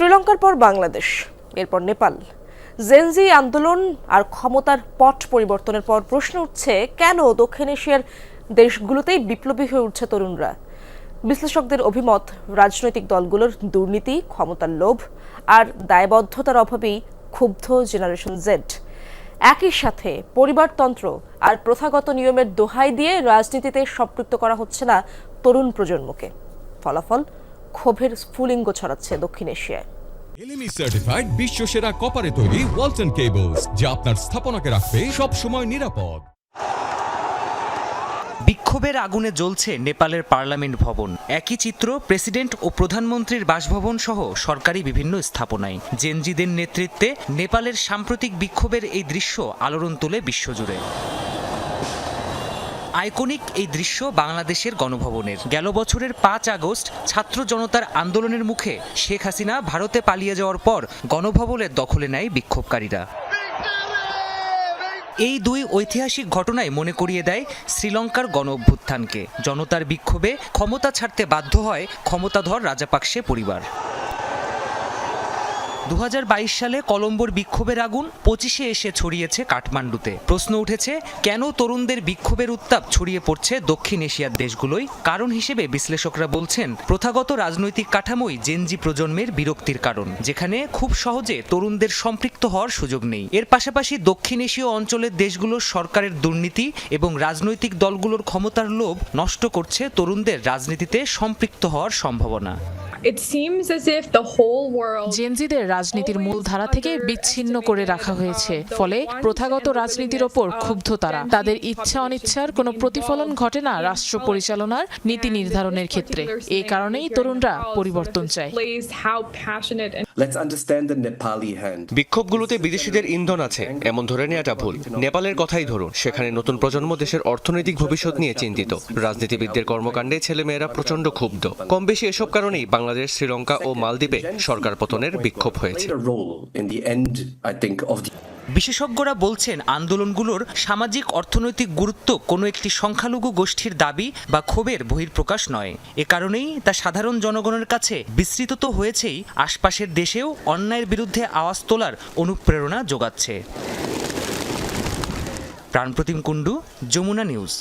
শ্রীলঙ্কার পর বাংলাদেশ, এরপর নেপাল। জেনজি আন্দোলন আর ক্ষমতার পট পরিবর্তনের পর প্রশ্ন উঠছে, কেন দক্ষিণ এশিয়ার দেশগুলোতেই বিপ্লবী হয়ে উঠছে তরুণরা? বিশ্লেষকদের অভিমত, রাজনৈতিক দলগুলোর দুর্নীতি, ক্ষমতার লোভ আর দায়বদ্ধতার অভাবেই ক্ষুব্ধ জেনারেশন জেড। একই সাথে পরিবারতন্ত্র আর প্রথাগত নিয়মের দোহাই দিয়ে রাজনীতিতে সম্পৃক্ত করা হচ্ছে না তরুণ প্রজন্মকে। ফলাফল ক্ষোভের স্ফুলিঙ্গ ছড়াচ্ছে দক্ষিণ এশিয়ায়। এলএমই সার্টিফাইড বিশ্ব সেরা কপারে তৈরি ওয়ালটন কেবলস যা আপনার স্থাপনাকে রাখবে সব সময় নিরাপদ। বিক্ষোভের আগুনে জ্বলছে নেপালের পার্লামেন্ট ভবন। একই চিত্র প্রেসিডেন্ট ও প্রধানমন্ত্রীর বাসভবন সহ সরকারি বিভিন্ন স্থাপনায়। জেনজিদের নেতৃত্বে নেপালের সাম্প্রতিক বিক্ষোভের এই দৃশ্য আলোড়ন তোলে বিশ্বজুড়ে। আইকনিক এই দৃশ্য বাংলাদেশের গণভবনের। গেল বছরের পাঁচ আগস্ট ছাত্র জনতার আন্দোলনের মুখে শেখ হাসিনা ভারতে পালিয়ে যাওয়ার পর গণভবনের দখলে নেয় বিক্ষোভকারীরা। এই দুই ঐতিহাসিক ঘটনায় মনে করিয়ে দেয় শ্রীলঙ্কার গণ অভ্যুত্থানকে জনতার বিক্ষোভে ক্ষমতা ছাড়তে বাধ্য হয় ক্ষমতাধর রাজাপাকসে পরিবার। দু হাজার বাইশ সালে কলম্বোর বিক্ষোভের আগুন পঁচিশে এসে ছড়িয়েছে কাঠমান্ডুতে। প্রশ্ন উঠেছে, কেন তরুণদের বিক্ষোভের উত্তাপ ছড়িয়ে পড়ছে দক্ষিণ এশিয়ার দেশগুলোই? কারণ হিসেবে বিশ্লেষকরা বলছেন, প্রথাগত রাজনৈতিক কাঠামোই জেনজি প্রজন্মের বিরক্তির কারণ, যেখানে খুব সহজে তরুণদের সম্পৃক্ত হওয়ার সুযোগ নেই। এর পাশাপাশি দক্ষিণ এশীয় অঞ্চলের দেশগুলোর সরকারের দুর্নীতি এবং রাজনৈতিক দলগুলোর ক্ষমতার লোভ নষ্ট করছে তরুণদের রাজনীতিতে সম্পৃক্ত হওয়ার সম্ভাবনা। It seems as if the whole world জেনজিদের রাজনীতির মূলধারা থেকে বিচ্ছিন্ন করে রাখা হয়েছে। ফলে প্রথাগত রাজনীতির ওপর ক্ষুব্ধ তারা। তাদের ইচ্ছা অনিচ্ছার কোনো প্রতিফলন ঘটে না রাষ্ট্র পরিচালনার নীতি নির্ধারণের ক্ষেত্রে। এই কারণেই তরুণরা পরিবর্তন চায়। বিক্ষোভগুলোতে বিদেশিদের ইন্ধন আছে এমন ধরে নেওয়াটা ভুল। নেপালের কথাই ধরুন সেখানে নতুন প্রজন্ম দেশের অর্থনৈতিক ভবিষ্যৎ নিয়ে চিন্তিত। রাজনীতিবিদদের কর্মকাণ্ডে ছেলেমেয়েরা প্রচণ্ড ক্ষুব্ধ। কম বেশি এসব কারণেই বাংলাদেশ শ্রীলঙ্কা ও মালদ্বীপে সরকার পতনের বিক্ষোভ হয়েছে। বিশেষজ্ঞরা বলছেন, আন্দোলনগুলোর সামাজিক অর্থনৈতিক গুরুত্ব কোনো একটি সংখ্যালঘু গোষ্ঠীর দাবি বা ক্ষোভের বহির্প্রকাশ নয়। এ কারণেই তা সাধারণ জনগণের কাছে বিস্তৃত তো হয়েছেই, আশপাশের দেশেও অন্যায়ের বিরুদ্ধে আওয়াজ তোলার অনুপ্রেরণা যোগাচ্ছে। প্রাণপ্রতিম কুণ্ডু, যমুনা নিউজ।